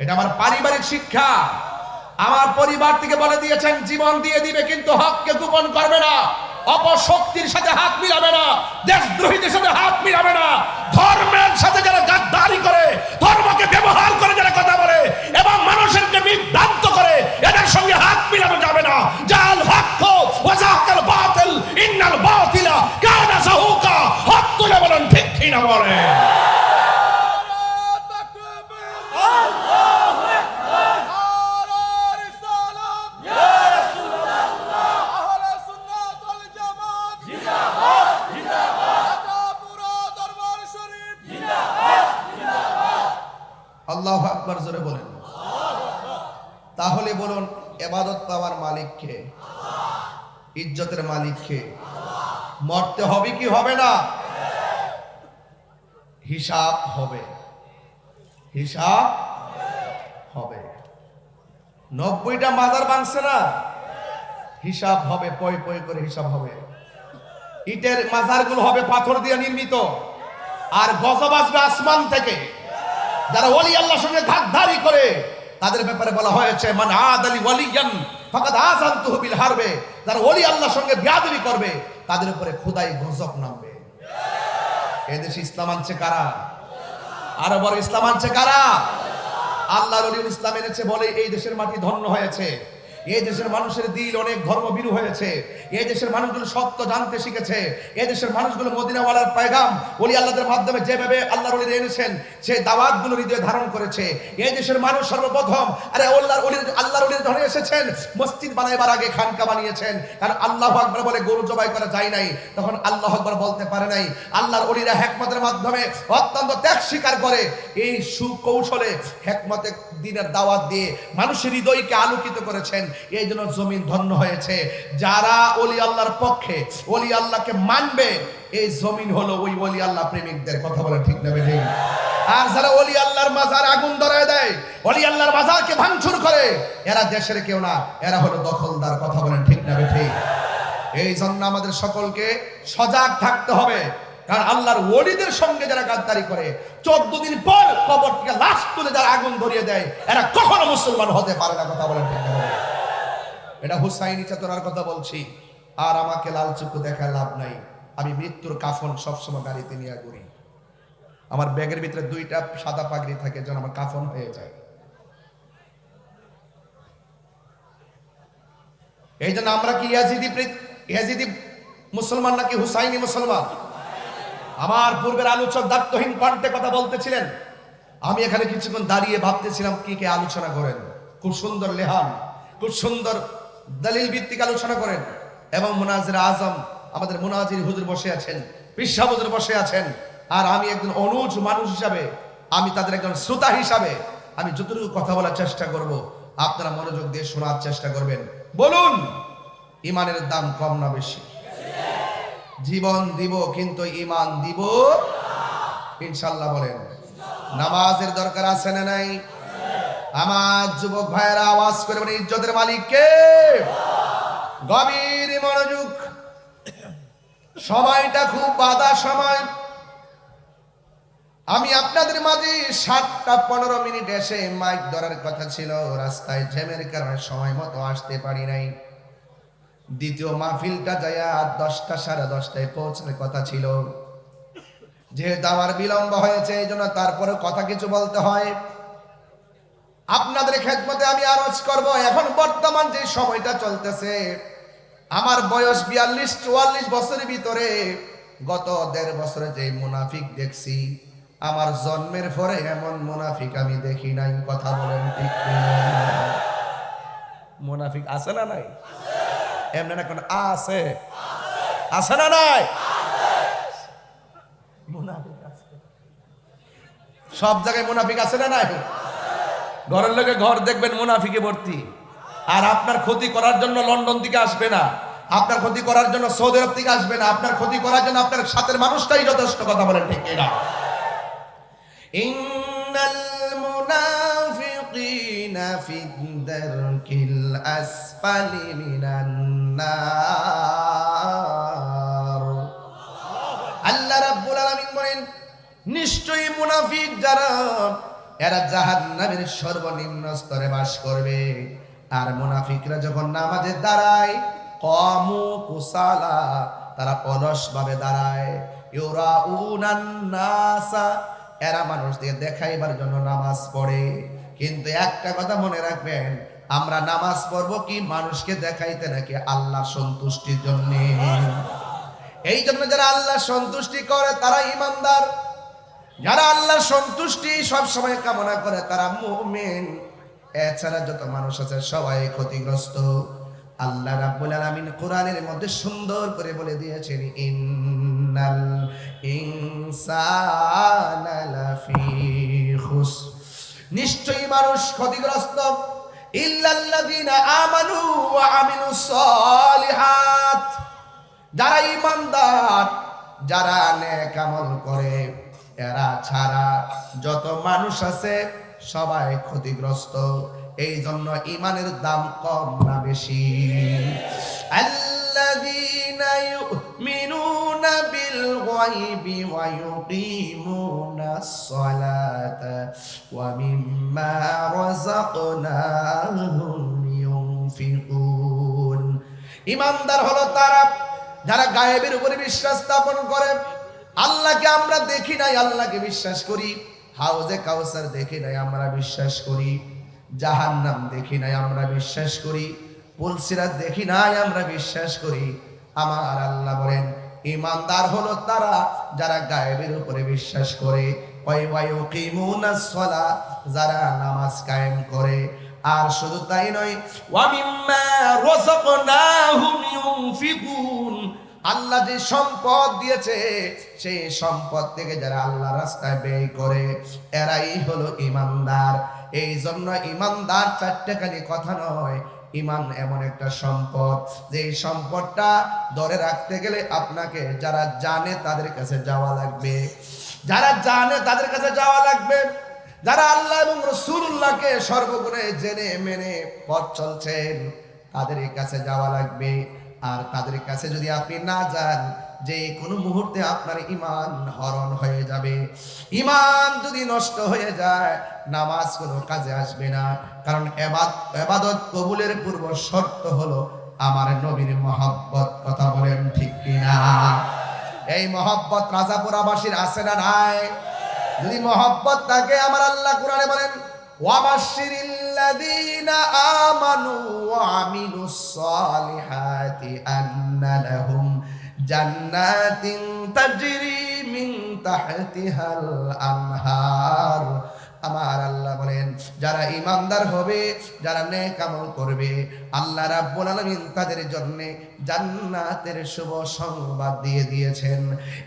এটা আমার পারিবারিক শিক্ষা। আমার পরিবার থেকে বলে দিয়েছেন, জীবন দিয়ে দিবে, কিন্তু হককে গোপন করবে না। অপশক্তির সাথে হাত মিলাবে না। দেশদ্রোহীদের সাথে হাত মিলাবে না। ধর্মের সাথে যারা গাদ্দারি করে, ধর্মকে ব্যবহার করে যারা কথা বলে তাহলে বলুন, এবাদত পাওয়ার মালিককে ইজ্জতের মালিককে মরতে হবে কি হবে না? হিসাব হবে। হিসাব হবে। নব্বইটা মাজার বাংছে না? হিসাব হবে পয় পয় করে হিসাব হবে। ইটের মাজারগুলো হবে পাথর দিয়ে নির্মিত। আর গজব আসবে আসমান থেকে। যারা ওলি আল্লাহর সঙ্গে ঘাতধারি করে তাদের ব্যাপারে বলা হয়েছে মানে আদ আলী ওয়ালিয়ান, ফাকাদ আযানতুহু বিল হারবে। যারা ওলি আল্লাহর সঙ্গে বিয়াদবি করবে, তাদের উপরে খোদাই গজব নামবে। এদেশে ইসলাম আনছে কারা? আরও বড় ইসলাম আনছে কারা? আল্লাহ ওলি ইসলাম এনেছে বলে এই দেশের মাটি ধন্য হয়েছে। এই দেশের মানুষের দিল অনেক ধর্মবিরু হয়েছে। এই দেশের মানুষগুলো সত্য জানতে শিখেছে। এই দেশের মানুষগুলো মদিনাওয়ালার পায়গাম ওলি আল্লাহদের মাধ্যমে যেভাবে আল্লাহর রলির এনেছেন, সে দাওয়াতগুলো হৃদয়ে ধারণ করেছে। এই দেশের মানুষ সর্বপ্রথম, আরে আল্লাহর অলির আল্লাহর অলির ধরে এসেছেন, মসজিদ বানাইবার আগে খানকা বানিয়েছেন। কারণ আল্লাহ আকবর বলে গরু জবাই করা যায় নাই। তখন আল্লাহ আকবর বলতে পারে নাই। আল্লাহর অলিরা হেকমতের মাধ্যমে অত্যন্ত ত্যাগ স্বীকার করে। এই সুকৌশলে হেকমতে দিনের দাওয়াত দিয়ে মানুষের হৃদয়কে আলোকিত করেছেন। এই জন্য জমিন ধন্য হয়েছে। যারা অলি আল্লাহর পক্ষে অলি আল্লাহকে মানবে, এই জমিন হলো ওই অলি আল্লাহ প্রেমিকদের কথা বলে ঠিক না বেঠিক? আর যারা অলি আল্লাহর মাজার আগুন ধরায় দেয় অলি আল্লাহর মাজারকে ভাঙচুর করে, এরা দেশের কেউ না, এরা হলো দখলদার কথা বলেন ঠিক না বেঠিক? এই জন্য আমাদের সকলকে সজাগ থাকতে হবে, কারণ আল্লাহর ওলিদের সঙ্গে যারা গাদ্দারি করে, চোদ্দ দিন পর কবর থেকে লাশ তুলে যারা আগুন ধরিয়ে দেয়, এরা কখনো মুসলমান হতে পারে না কথা বলেন ঠিক? এটা হুসাইনি চেতনার কথা বলছি, আর আমাকে লাল চক্ষু দেখা লাভ নাই। আমি মৃত্যুর কাফন সবসময় গাড়িতে নিয়ে ঘুরি। আমার ব্যাগের ভিতরে দুইটা সাদা পাগড়ি থাকে যেন আমার কাফন হয়ে যায়। এই জন্য আমরা কি ইয়াজিদি ইয়াজিদি মুসলমান নাকি হুসাইনি মুসলমান? আমার পূর্বের আলোচক দায়িত্বহীন কণ্ঠে কথা বলতেছিলেন। আমি এখানে কিছুক্ষণ দাঁড়িয়ে ভাবতেছিলাম কি কে আলোচনা করেন। খুব সুন্দর লেহান, খুব সুন্দর দলিল ভিত্তিক আলোচনা করেন। এবং মুনাজির আজম আমাদের মুনাজির হুজুর বসে আছেন, পিসা হুজুর বসে আছেন। আর আমি একজন অনুজ মানুষ হিসাবে, আমি তাদের একজন শ্রোতা হিসাবে আমি যতটুকু কথা বলার চেষ্টা করব, আপনারা মনোযোগ দিয়ে শোনার চেষ্টা করবেন। বলুন, ইমানের দাম কম না বেশি? জীবন দিব, কিন্তু ইমান দিব ইনশাল্লাহ বলেন, নামাজের দরকার আছে না নাই? আমার যুবক ভাইয়েরা, আওয়াজ করে বলে, ইজ্জতের মালিককে গভীর মনোযোগ। সময়টা খুব বাধা সময়। আমি আপনাদের মাঝে সাতটা পনেরো মিনিট এসে মাইক ধরার কথা ছিল, রাস্তায় জ্যামের কারণে সময় মতো আসতে পারি নাই। দ্বিতীয় মাহফিলটা যায়া দশটা সাড়ে দশটায় পৌঁছার কথা ছিল। যেহেতু আমার বিলম্ব হয়েছে, এই জন্য তারপরে কথা কিছু বলতে হয়। আপনাদের খেদমতে আমি আরজ করব, এখন বর্তমান যে সময়টা চলতেছে, আমার বয়স বিয়াল্লিশ, চুয়াল্লিশ বছরের ভিতরে, গত দেড় বছরে যে মুনাফিক দেখছি, আমার জন্মের পরে এমন মুনাফিক আমি দেখি নাই, কথা বলেন ঠিক মুনাফিক আছে না নাই? এমনি না কোন আছে? আছে না নাই? মুনাফিক আছে। সব জায়গায় মুনাফিক আছে না নাই? ঘরের লোকে ঘর দেখবেন মুনাফিকে ভর্তি। আর আপনার ক্ষতি করার জন্য লন্ডন থেকে আসবে না। আপনার ক্ষতি করার জন্য সৌদি আরব থেকে আসবে না। আপনার ক্ষতি করার জন্য আপনার সাথের মানুষটাই যথেষ্ট কথা বলেন, ঠিক নার। আল্লাহ নিশ্চয়ই মুনাফিক যারা এরা জাহান্নামের সর্বনিম্ন স্তরে বাস করবে। আর মুনাফিকরা যখন নামাজে দাঁড়ায় কমু কুসালা তারা অলস ভাবে দাঁড়ায়। ইউরা নাসা এরা মানুষদের দেখাইবার জন্য নামাজ পড়ে। কিন্তু একটা কথা মনে রাখবেন আমরা নামাজ পড়ব কি মানুষকে দেখাইতে নাকি আল্লাহ সন্তুষ্টির জন্য? এই জন্য যারা আল্লাহ সন্তুষ্টি করে তারা ইমানদার। যারা আল্লাহ সন্তুষ্টি সব সময় কামনা করে, তারা মুমিন। এছাড়া যত মানুষ আছে, সবাই ক্ষতিগ্রস্ত। আল্লাহ রাব্বুল আলামিন কোরআনের মধ্যে সুন্দর করে বলে দিয়েছেন, ইন্নাল ইনসানা লাফি খুসর নিশ্চয়ই মানুষ ক্ষতিগ্রস্ত। ইল্লাল্লাযীনা আমানু ওয়া আমিলুস সালিহাত। যারা ইমানদার যারা নেক আমল করে। এরা ছাড়া যত মানুষ আছে সবাই ক্ষতিগ্রস্ত। এই জন্য ইমানের দাম কম না বেশি। ইমানদার হলো তারা যারা গায়েবের উপরে বিশ্বাস স্থাপন করে। আল্লাহকে আমরা দেখি নাই, আল্লাহকে বিশ্বাস করি। হাউজে কাউসার দেখি নাই, আমরা বিশ্বাস করি। জাহান্নাম দেখি নাই, আমরা বিশ্বাস করি। পুলসিরাত দেখি নাই, আমরা বিশ্বাস করি। আমার আল্লাহ বলেন, ইমানদার হলো তারা যারা গায়েবের উপরে বিশ্বাস করে। যারা নামাজ কায়েম করে। আর শুধু তাই নয় ওয়ামিম্মা রাযাকনাহুম ইউনফিকুন। আল্লাহ যে সম্পদ দিয়েছে, সেই সম্পদ থেকে যারা আল্লাহ রাস্তায় ব্যয় করে, এরাই হলো ইমানদার। এই জন্য ইমানদার চারটেখানি কথা নয়, ইমান এমন একটা সম্পদ। যে সম্পদটা ধরে রাখতে গেলে আপনাকে যারা জানে তাদের কাছে যাওয়া লাগবে। যারা জানে তাদের কাছে যাওয়া লাগবে। যারা আল্লাহ এবং রসুল্লাহকে সর্বগুণে জেনে, মেনে, পথ চলছেন, তাদের কাছে যাওয়া লাগবে। আর তাদের কাছে যদি আপনি না যান, যে কোনো মুহূর্তে আপনার ইমান হরণ হয়ে যাবে। ইমান যদি নষ্ট হয়ে যায়, নামাজ কোনো কাজে আসবে না। কারণ এবাদত কবুলের পূর্ব শর্ত হলো আমার নবীর মহব্বত, কথা বলেন ঠিক কিনা? এই মহব্বত রাজাপুরাবাসীর আছে না নাই? যদি মহব্বত থাকে, আমার আল্লাহ কোরআনে বলেন ওয়াবাশশিরিল্লাযীনা আমানু ওয়া আমিলুস সালিহাতি আন্না লাহুম জান্নাতিন তাজরি মিন তাহতিহাল আনহার আমার আল্লাহ বলেন, যারা ইমানদার হবে, যারা নেক আমল করবে, আল্লাহ রাব্বুল আলামিন তাদের জন্য জান্নাতের শুভ সংবাদ দিয়ে দিয়েছেন।